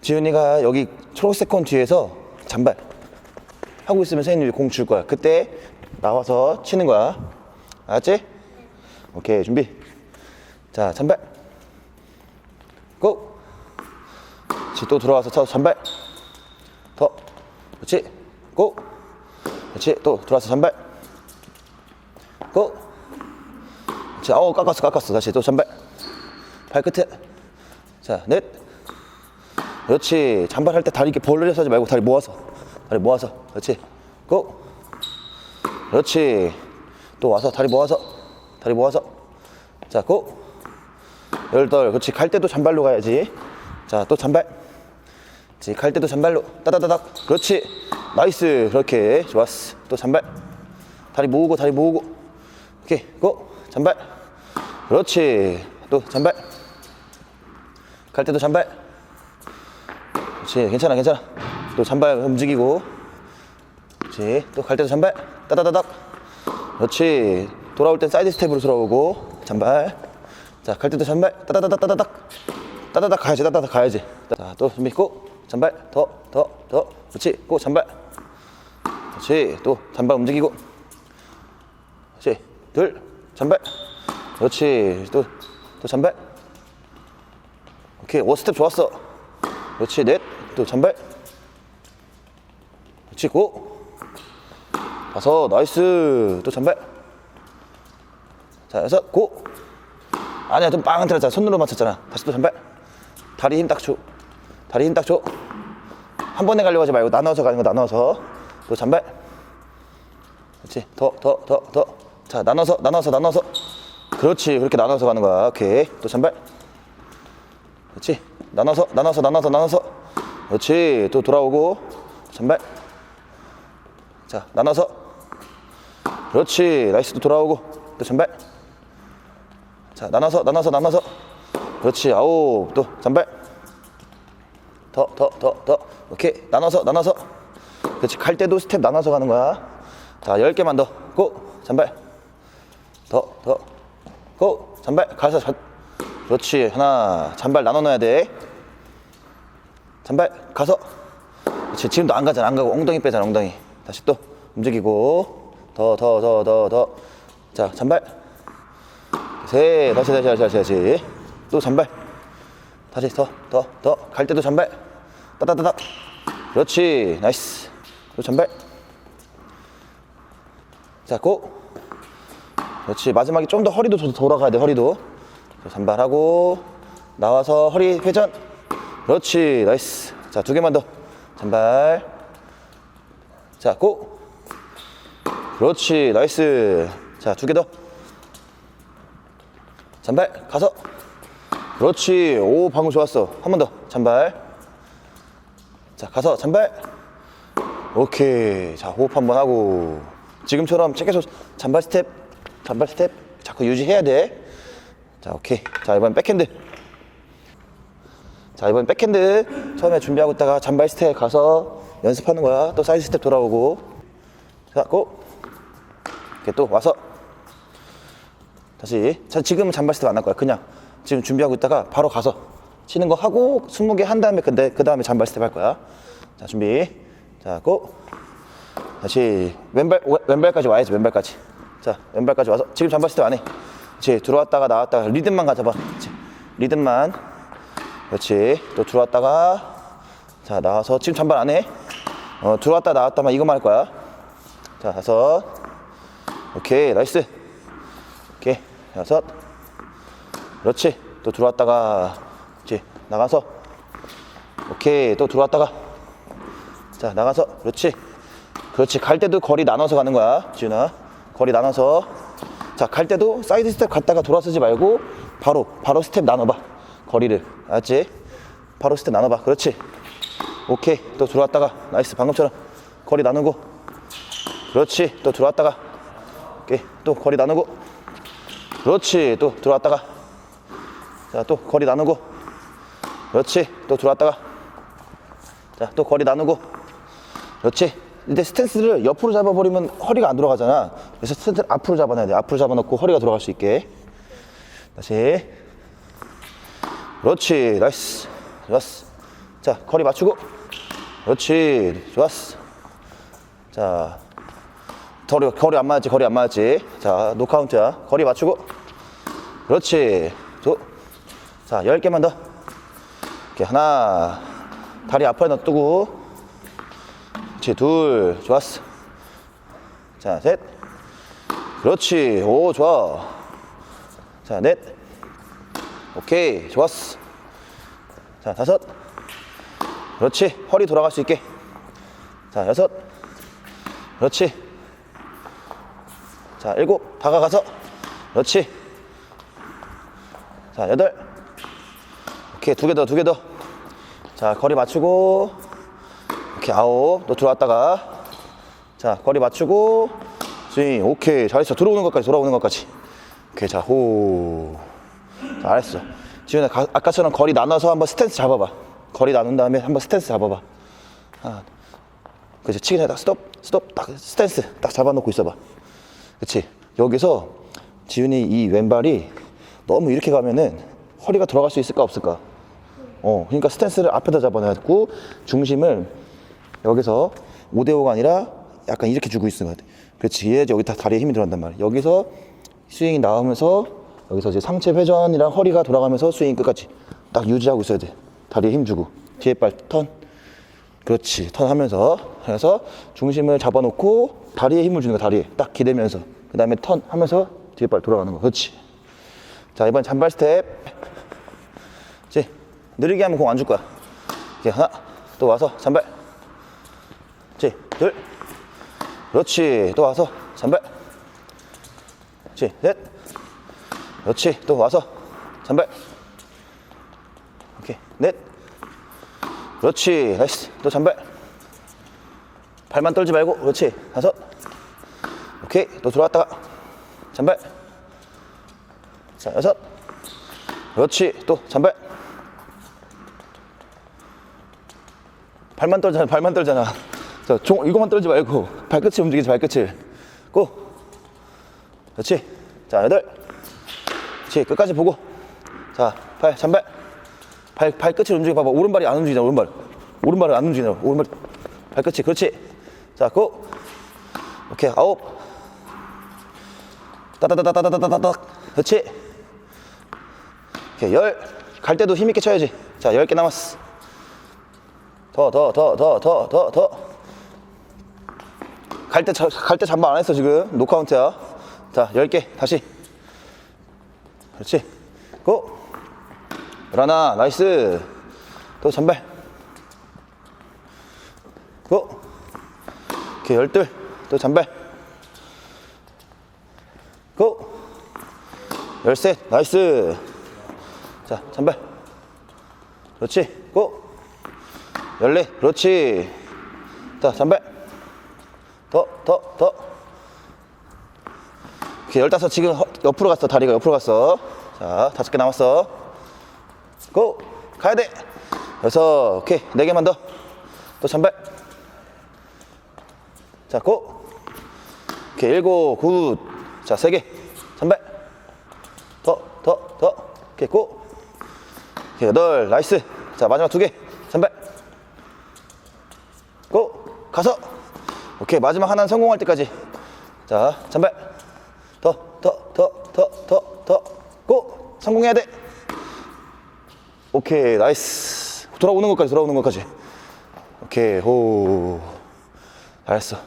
지훈이가 여기 초록색 콘 뒤에서 잔발 하고 있으면 선생님이 공 줄 거야. 그때 나와서 치는 거야. 알았지? 오케이, 준비. 자, 잔발. 고! 그렇지, 또 들어와서 쳐, 잔발. 더. 그렇지, 고! 그렇지, 또 들어와서 잔발. 고! 그렇지, 아우, 깎았어, 깎았어. 다시 또 잔발. 발끝에. 자, 넷. 그렇지. 잔발 할 때 다리 이렇게 벌려서 하지 말고 다리 모아서. 다리 모아서. 그렇지. 고! 그렇지. 또 와서 다리 모아서. 다리 모아서. 자, 고! 열덜. 그렇지. 갈 때도 잔발로 가야지. 자, 또 잔발. 그렇지. 갈 때도 잔발로. 따다다닥. 그렇지. 나이스. 그렇게. 좋았어. 또 잔발. 다리 모으고, 다리 모으고. 오케이. 고! 잔발. 그렇지. 또 잔발. 갈 때도 잔발. 그렇지. 괜찮아, 괜찮아. 또 잔발 움직이고. 그렇지. 또 갈 때도 잔발. 따다다닥. 그렇지. 돌아올 땐 사이드 스텝으로 돌아오고. 잔발. 자, 갈 때도 잔발. 따다다닥, 따다닥. 따다닥 가야지, 따다닥 가야지. 자, 또 준비 고. 잔발. 더, 더, 더. 그렇지. 고, 잔발. 그렇지. 또 잔발 움직이고. 그렇지. 둘. 잔발. 그렇지. 또, 또 잔발. 오케이. 원스텝 좋았어. 그렇지. 넷. 또 잔발. 그렇지. 고. 다섯. 나이스. 또 잔발. 자, 여섯. 고. 아니야. 좀빵 들었잖아. 손으로 맞췄잖아. 다시 또 잔발. 다리 힘 딱 줘. 다리 힘 딱 줘. 한 번에 가려고 하지 말고 나눠서 가는 거 나눠서. 또 잔발. 그렇지. 더, 더, 더, 더. 자, 나눠서, 나눠서, 나눠서. 그렇지. 그렇게 나눠서 가는 거야. 오케이. 또 잔발. 그렇지. 나눠서, 나눠서, 나눠서, 나눠서. 그렇지. 또 돌아오고. 잔발. 자, 나눠서. 그렇지. 나이스. 또 돌아오고. 또 잔발. 자, 나눠서, 나눠서, 나눠서. 그렇지. 아홉. 또 잔발. 더, 더, 더, 더. 오케이. 나눠서, 나눠서. 그렇지. 갈 때도 스텝 나눠서 가는 거야. 자, 열 개만 더. 고. 잔발. 더, 더. 고. 잔발. 가서 잔. 그렇지. 하나. 잔발 나눠 놔야 돼. 잔발. 가서. 그렇지. 지금도 안 가잖아. 안 가고 엉덩이 빼잖아. 엉덩이. 다시 또 움직이고. 더, 더, 더, 더, 더. 자, 잔발. 셋. 다시, 다시, 다시, 다시, 다시. 또 잔발. 다시 더, 더, 더. 갈 때도 잔발. 따다다닥. 그렇지. 나이스. 또 잔발. 자, 고. 그렇지. 마지막에 좀 더 허리도 더 돌아가야 돼, 허리도. 자, 잔발하고, 나와서 허리 회전. 그렇지. 나이스. 자, 두 개만 더. 잔발. 자, 고. 그렇지. 나이스. 자, 두 개 더. 잔발. 가서. 그렇지. 오, 방금 좋았어. 한 번 더. 잔발. 자, 가서 잔발. 오케이. 자, 호흡 한 번 하고. 지금처럼 계속 잔발 스텝, 잔발 스텝 자꾸 유지해야 돼. 자, 오케이. 자, 이번 백핸드. 자, 이번 백핸드 처음에 준비하고 있다가 잔발 스텝 가서 연습하는 거야. 또 사이드 스텝 돌아오고. 자, 고. 이렇게 또 와서. 다시. 자, 지금은 잔발 스텝 안 할 거야. 그냥 지금 준비하고 있다가 바로 가서 치는 거 하고 20개 한 다음에 근데 그 다음에 잔발 스텝 할 거야. 자, 준비. 자, 고. 다시 왼발 왼- 왼발까지 와야지 왼발까지 자 왼발까지 와서 지금 잠발 스텝 안해 그렇지 들어왔다가 나왔다가 리듬만 가져봐 그렇지 리듬만 그렇지. 또 들어왔다가 자 나와서 지금 잔발 안 해. 어 들어왔다 나왔다만 이것만 할 거야. 자 다섯. 오케이 나이스. 오케이 여섯. 그렇지. 또 들어왔다가 그렇지 나가서. 오케이 또 들어왔다가. 자 나가서. 그렇지. 그렇지. 갈 때도 거리 나눠서 가는 거야 지훈아. 거리 나눠서. 자 갈 때도 사이드 스텝 갔다가 돌아서지 말고 바로 바로 스텝 나눠봐 거리를. 알았지? 바로 스텝 나눠봐. 그렇지? 오케이. 또 들어왔다가. 나이스. 방금처럼 거리 나누고. 그렇지. 또 들어왔다가. 오케이. 또 거리 나누고. 그렇지. 또 들어왔다가. 자 또 거리 나누고. 그렇지. 또 들어왔다가. 자 또 거리 나누고. 그렇지. 근데 스탠스를 옆으로 잡아버리면 허리가 안 돌아가잖아. 그래서 스탠스를 앞으로 잡아놔야 돼. 앞으로 잡아놓고 허리가 돌아갈 수 있게. 다시. 그렇지. 나이스. 좋았어. 자, 거리 맞추고. 그렇지. 좋았어. 자, 거리, 거리 안 맞았지, 거리 안 맞았지. 자, 노카운트야. 거리 맞추고. 그렇지. 두. 자, 열 개만 더. 이렇게 하나. 다리 앞에 놔두고. 그렇지, 둘. 좋았어. 자, 셋. 그렇지. 오, 좋아. 자, 넷. 오케이. 좋았어. 자, 다섯. 그렇지. 허리 돌아갈 수 있게. 자, 여섯. 그렇지. 자, 일곱. 다가가서. 그렇지. 자, 여덟. 오케이. 두 개 더, 두 개 더. 자, 거리 맞추고. 오케이. 아홉. 또 들어왔다가. 자, 거리 맞추고. 스윙. 오케이. 잘했어. 들어오는 것까지, 돌아오는 것까지. 오케이. 자, 호. 잘했어. 지훈아, 가- 아까처럼 거리 나눠서 한번 스탠스 잡아봐. 거리 나눈 다음에 한번 스탠스 잡아봐. 하나, 그치 치기 전에 딱 스톱 스톱 딱 스탠스 딱 잡아놓고 있어봐. 그치? 여기서 지훈이 이 왼발이 너무 이렇게 가면은 허리가 들어갈 수 있을까 없을까? 어 그러니까 스탠스를 앞에다 잡아놔고 중심을 여기서 5대5가 아니라 약간 이렇게 주고 것 같아 그렇지 얘 여기 다 다리에 힘이 들어간단 말이야. 여기서 스윙이 나오면서 여기서 이제 상체 회전이랑 허리가 돌아가면서 스윙 끝까지 딱 유지하고 있어야 돼. 다리에 힘 주고. 뒤에 발 턴. 그렇지. 턴 하면서. 그래서 중심을 잡아놓고 다리에 힘을 주는 거 다리에. 딱 기대면서. 그 다음에 턴 하면서 뒤에 발 돌아가는 거. 그렇지. 자 이번 잔발 스텝. 이제 느리게 하면 공 안 줄 거야. 이제 하나 또 와서 잔발. 이제 둘. 그렇지. 또 와서 잔발. 그렇지 넷 그렇지. 또 와서. 잔발. 오케이. 넷. 그렇지. 나이스. 또 잔발. 발만 떨지 말고. 그렇지. 다섯. 오케이. 또 들어왔다가. 잔발. 자 여섯. 그렇지. 또 잔발. 발만 떨잖아. 발만 떨잖아. 자 종, 이거만 떨지 말고. 발끝을 움직이지 발끝을. 고. 그렇지. 자 여덟 그렇지 끝까지 보고 자발 잔발 발, 발 끝을 움직여 봐봐. 오른발이 안 움직이잖아, 오른발. 오른발은 안 움직이잖아, 오른발. 발끝이, 그렇지. 자, 고. 오케이, 아홉. 따다다다다다다다닥. 그렇지. 오케이, 열. 갈 때도 힘있게 쳐야지. 자, 열 개 남았어. 더, 더, 더, 더, 더, 더, 더. 갈 때, 갈때 잠바 안 했어, 지금. 노카운트야. 자, 열 개. 다시. 그렇지. 고. 라나 나이스! 또 잔발! 고! 오케이 열둘! 또 잔발! 고! 열셋! 나이스! 자 잔발! 그렇지? 고! 열넷! 그렇지! 자 잔발! 더 더 더! 오케이 열다섯 지금 허- 옆으로 갔어 다리가 옆으로 갔어 자 다섯 개 남았어 고! 가야 돼! 여섯, 오케이. 네 개만 더. 또 잔발. 자, 고! 오케이. 일곱, 굿. 자, 세 개. 잔발. 더, 더, 더. 오케이, 고! 오케이, 여덟. 나이스. 자, 마지막 두 개. 잔발. 고! 가서. 오케이. 마지막 하나는 성공할 때까지. 자, 잔발. 더, 더, 더, 더, 더! 성공해야 돼. 오케이 나이스. 돌아오는 것까지 돌아오는 것까지. 오케이 호. 잘했어